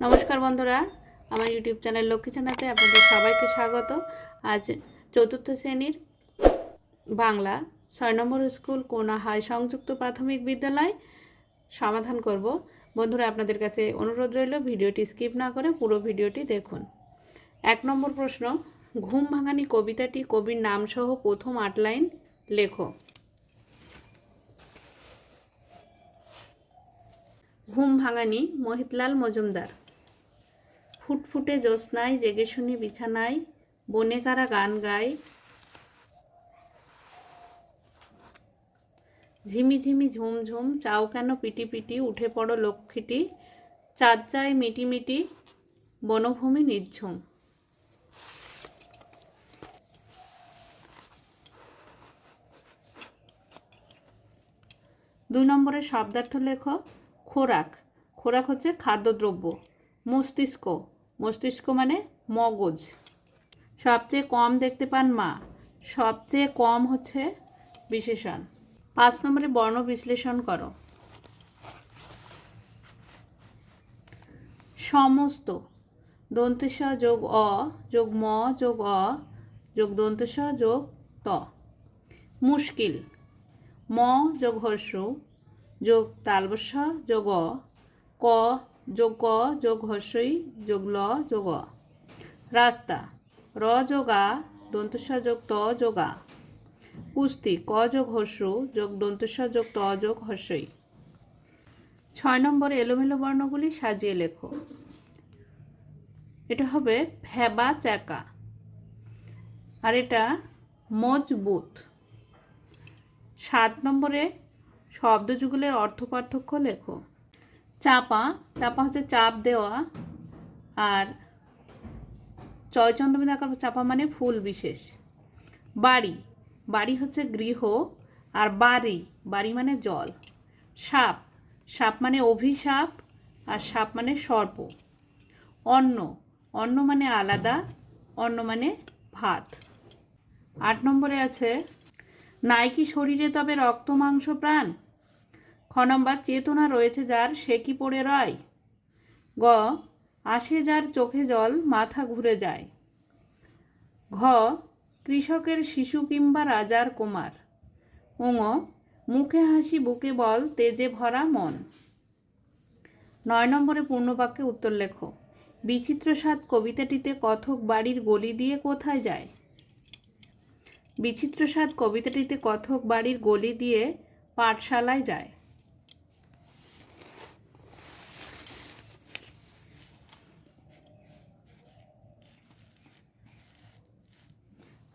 নমস্কার বন্ধুরা, আমার ইউটিউব চ্যানেল লক্ষ্মী চ্যানেলতে আপনাদের সবাইকে স্বাগত। আজ চতুর্থ শ্রেণির বাংলা ছয় নম্বর স্কুল কোনা হাই সংযুক্ত প্রাথমিক বিদ্যালয় সমাধান করব। বন্ধুরা, আপনাদের কাছে অনুরোধ রইল, ভিডিওটি স্কিপ না করে পুরো ভিডিওটি দেখুন। এক নম্বর প্রশ্ন, ঘুম ভাঙানি কবিতাটি কবির নামসহ প্রথম আট লাইন লেখো। ঘুম ভাঙানি মোহিতলাল মজুমদার। ফুটফুটে জ্যোৎস্নায় জেগে শুনি বিছানায়, বনে কারা গান গায়। ঝিমি ঝিমি ঝুম ঝুম, চাও কেন পিটি পিটি, উঠে পড়ো লক্ষ্মীটি। চাঁদ চায় মিটি মিটি, বনভূমি নির্ঝুম। দুই নম্বরের শব্দার্থ লেখ, খোরাক। খোরাক হচ্ছে খাদ্যদ্রব্য, মস্তিষ্ক। মস্তিষ্ক মানে মগজ। সবচেয়ে কম দেখতে পান মা। সবচেয়ে কম হচ্ছে বিশেষণ। পাঁচ নম্বরে বর্ণ বিশ্লেষণ করো। সমস্ত। দন্তেশ যোগ অ যোগ ম যোগ অ যোগ দন্তেশ যোগ ত। মুশকিল। ম যোগ হর্ষ যোগ তালবস্য যোগ অ, ক যোগ ক, যোগ হর্ষই যোগ ল, যোগ। রাস্তা, র যোগা দন্তস্ব যোগ ত যোগা কুস্তি, ক যোগ হর্ষ যোগ দন্তস্ব যোগ ত যোগ হর্ষই ছয় নম্বর এলোমেলো বর্ণগুলি সাজিয়ে লেখো। এটা হবে ভেবা চাকা আর এটা মজবুত। সাত নম্বরে শব্দযুগলের অর্থ পার্থক্য লেখো। চাপা চাপা হচ্ছে চাপ দেওয়া, আর চয়চন্দ্রবিদ আকার চাপা মানে ফুল বিশেষ। বাড়ি বাড়ি হচ্ছে গৃহ, আর বাড়ি বাড়ি মানে জল। সাপ সাপ মানে অভিশাপ, আর সাপ মানে সর্প। অন্ন অন্ন মানে আলাদা, অন্ন মানে ভাত। আট নম্বরে আছে নাই কি শরীরে তবে রক্ত মাংস প্রাণ খ নম্বর চেতনা রয়েছে যার, সে কি পড়ে রয়? গ, আসে যার চোখে জল, মাথা ঘুরে যায়। ঘ, কৃষকের শিশু কিংবা রাজার কুমার। ওঙ মুখে হাসি, বুকে বল, তেজে ভরা মন। নয় নম্বরে পূর্ণবাক্যে উত্তর লেখো। বিচিত্র কবিতাটিতে কথক বাড়ির গলি দিয়ে কোথায় যায়? বিচিত্র কবিতাটিতে কথক বাড়ির গলি দিয়ে পাঠশালায় যায়।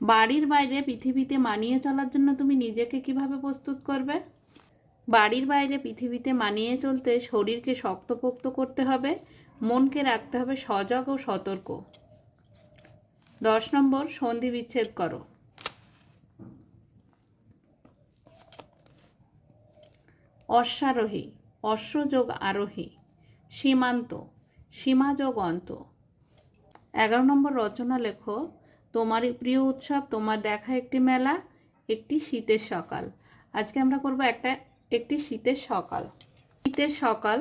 বাড়ির বাইরে পৃথিবীতে মানিয়ে চলার জন্য তুমি নিজেকে কীভাবে প্রস্তুত করবে? বাড়ির বাইরে পৃথিবীতে মানিয়ে চলতে শরীরকে শক্তপোক্ত করতে হবে, মনকে রাখতে হবে সজাগ ও সতর্ক। দশ নম্বর, সন্ধি বিচ্ছেদ করো। অশ্বারোহী অশ্বযোগ আরোহী, সীমান্ত, সীমাযোগ অন্ত। এগারো নম্বর রচনা লেখো তোমার প্রিয় উৎসব, তোমার দেখা একটি মেলা, একটি শীতের সকাল। আজকে আমরা করব একটা, একটি শীতের সকাল। শীতের সকাল।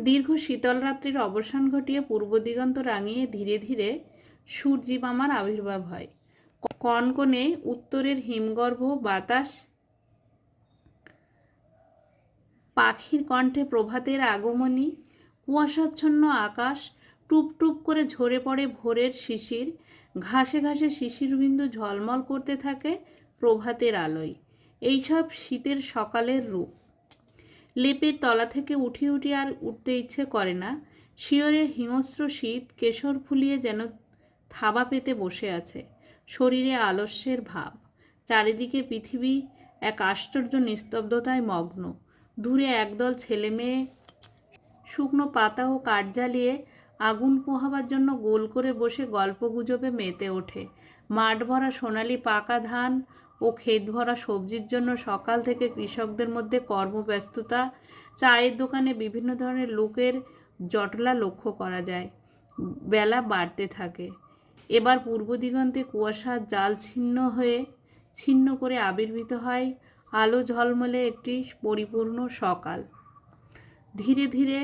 দীর্ঘ শীতল রাত্রির অবসান ঘটিয়ে পূর্ব দিগন্ত রাঙিয়ে ধীরে ধীরে সূর্যিমামার আবির্ভাব হয়। কনকনে উত্তরের হিমগর্ভ বাতাস পাখির কণ্ঠে প্রভাতের আগমনী, কুয়াশাচ্ছন্ন আকাশ টুপ টুপ করে ঝরে পড়ে ভোরের শিশির। ঘাসে ঘাসে শিশির বিন্দু ঝলমল করতে থাকে প্রভাতের আলোয়। এইসব শীতের সকালের রূপ। লেপের তলা থেকে উঠি উঠি আর উঠতে ইচ্ছে করে না। শিয়রে হিংস্র শীত কেশর ফুলিয়ে যেন থাবা পেতে বসে আছে। শরীরে আলস্যের ভাব। চারিদিকে পৃথিবী এক আশ্চর্য নিস্তব্ধতায় মগ্ন। দূরে একদল ছেলে মেয়ে শুকনো পাতা ও কাঠ জ্বালিয়ে আগুন পোহাবার জন্য গোল করে বসে গল্পগুজবে মেতে ওঠে। মাঠ ভরা সোনালি পাকা ধান ও ক্ষেত ভরা সবজির জন্য সকাল থেকে কৃষকদের মধ্যে কর্মব্যস্ততা, চায়ের দোকানে বিভিন্ন ধরনের লোকের জটলা লক্ষ্য করা যায়, বেলা বাড়তে থাকে। এবার পূর্ব দিগন্তে কুয়াশার জাল ছিন্ন হয়ে, ছিন্ন করে আবির্ভূত হয় আলো ঝলমলে একটি পরিপূর্ণ সকাল। ধীরে ধীরে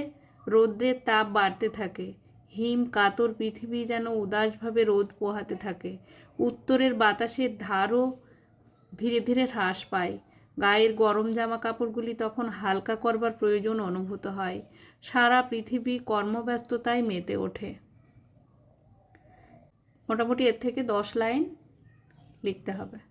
রৌদ্রের তাপ বাড়তে থাকে। হিম কাতর পৃথিবী যেন উদাসভাবে রোদ পোহাতে থাকে। উত্তরের বাতাসের ধারও ধীরে ধীরে হ্রাস পায়। গায়ের গরম জামা কাপড়গুলি তখন হালকা করবার প্রয়োজন অনুভূত হয়। সারা পৃথিবী কর্মব্যস্ততায় মেতে ওঠে। মোটামুটি এর থেকে দশ লাইন লিখতে হবে।